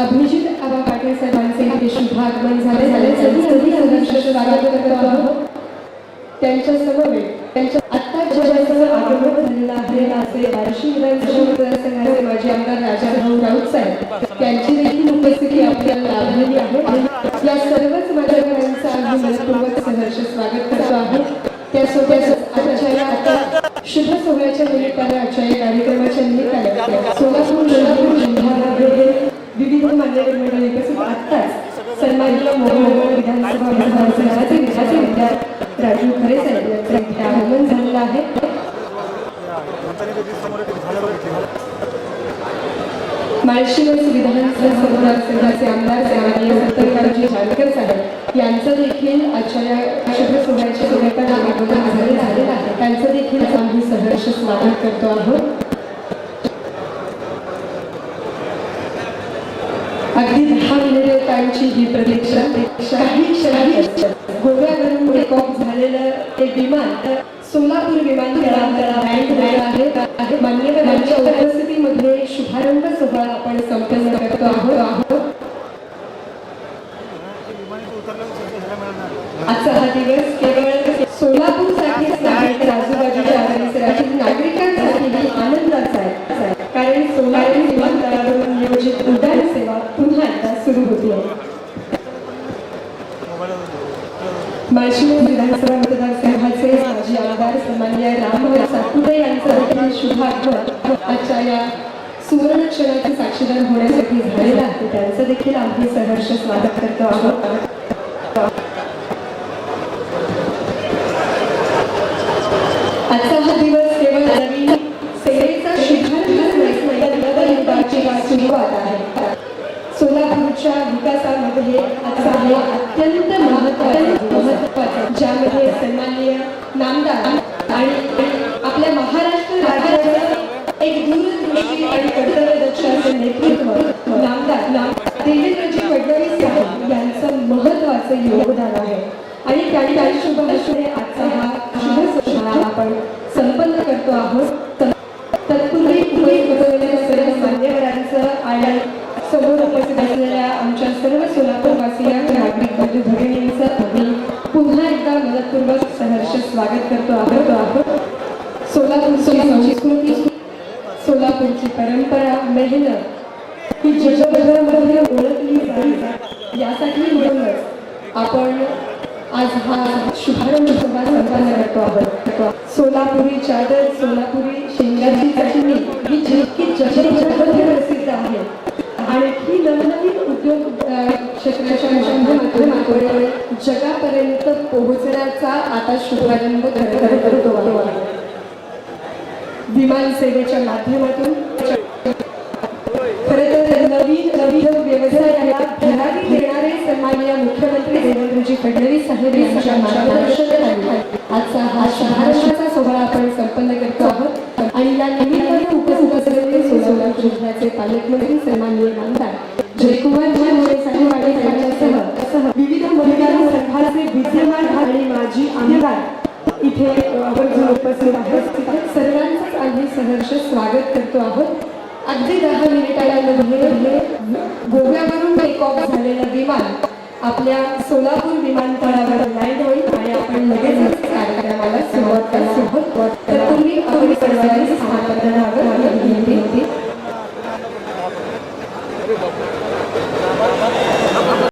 अभिजित आबा पाटील साहेबांचे इथे शुभागमन झाले. झाले त्यांच्या समवेत त्यांच्या आत्ता ज्याच्यासह आगमन झालेला आहे. असे बार्शी विधानसभा मतदारसंघाचे माजी आमदार राजाभाऊ राऊत साहेब. त्यांची देखील उपस्थिती आपल्याला लाभलेली आहे. या सर्वच मान्यवरांचं आम्ही मनपूर्वक सहर्ष स्वागत करतो आहोत. त्यासोबत विधानसभा मतदारसंघाचे विद्यार्थी विद्यार्थी राजू खरे यांचं आगमन झालेलं आहे माळशिरस विधानसभा मतदारसंघाचे आमदार सन्माननीय जानकर साहेब यांचं देखील आजच्या या शुभ सोहळ्याच्या आगमन झालेलं आहे त्यांचं देखील आम्ही सहर्ष स्वागत करतो आहोत. अगदी दहा मिनिटांची ही प्रतीक्षा काही क्षणी गोव्यावरून टेक ऑफ झालेलं ते विमान सोलापूर विमानतळावर आहे. मान्यवरांच्या उपस्थितीमध्ये शुभारंभ सोहळा आपण संपन्न करतो आहोत आहोत. आजचा हा दिवस केवळ सोलापूरसाठीच नाही तर आजूबाजूच्या परिसरातील नागरिकांसाठीही आनंदाचा आहे कारण सोलापूर विमानतळावरून नियोजित उड्डाण सेवा पुन्हा एकदा सुरू होती आहे माळशिरस विधानसभा मतदारसंघाचे माजी आमदार सन्मान्य रामभाऊ सातपुते यांचा देखील शुभागमन आजच्या या सुवर्ण क्षणाचे साक्षीदार होण्यासाठी झालेला आहे. त्यांचं देखील आम्ही सहर्ष स्वागत करतो आहोत. आजचा हा दिवस केवळ नवीन सेवेचा शुभारंभच नाही तर नवयुगाची सुरुवात आहे. सोलापूर सोलापूरच्या विकासामध्ये असा हे अत्यंत महत्त्वाचा महत्त्वाचा ज्यामध्ये सन्माननीय नामदार आणि आपल्या महाराष्ट्र राज्याचं एक दूरदृष्टी आणि कर्तव्यदक्ष असं नेतृत्व नामदार नाम देवेंद्रजी फडणवीस साहेब यांचं महत्वाचं योगदान आहे. आणि त्यांनी काही शुभ हर्षाने आजचा हा शुभ सोहळा आपण संपन्न करतो आहोत. तत्पूर्वी समोर उपस्थित असलेल्या आमच्या सर्व सोलापूरवासी नागरिक बंधू भगिनींचं आम्ही पुन्हा एकदा मदतपूर्वक सहर्ष स्वागत करतो आहोत. आहोत सोलापूरची संस्कृती सोलापूरची परंपरा मेहनत ही जगभरामध्ये ओळखली जाईल. यासाठी म्हणूनच आपण आज हा शुभारंभ सोहळा संपन्न करतो आहोत. सोलापुरी चादर सोलापुरी शेंगाची चटणी ही जितकी जगभरामध्ये आणि नवनवीन उद्योग क्षेत्राच्या माध्यमातून जगापर्यंत पोहोचण्याचा आता शुभारंभ कर- करतो विमान सेवेच्या माध्यमातून. खरं तर नवीन नवीन व्यवसायाला धडाडी देणारे सन्माननीय मुख्यमंत्री देवेंद्रजी फडणवीस साहेब यांच्या मार्गदर्शनाखाली आजचा हा शुभारंभाचा सोहळा आपण संपन्न करतो आहोत. आणि या निमित्ताने उपस्थित असलेले सोलापूर जिल्ह्याचे पालकमंत्री सन्माननीय सहर्ष स्वागत करतो आहोत. अगदी दहा मिनिटांमध्ये गोव्यावरून टेक ऑफ झालेलं विमान आपल्या सोलापूर विमानतळावर लँड होईल आणि आपण लगेच कार्यक्रमाला सुरुवात करणार आहोत. तर तुम्ही आपली सर्वांनी स्थापनावर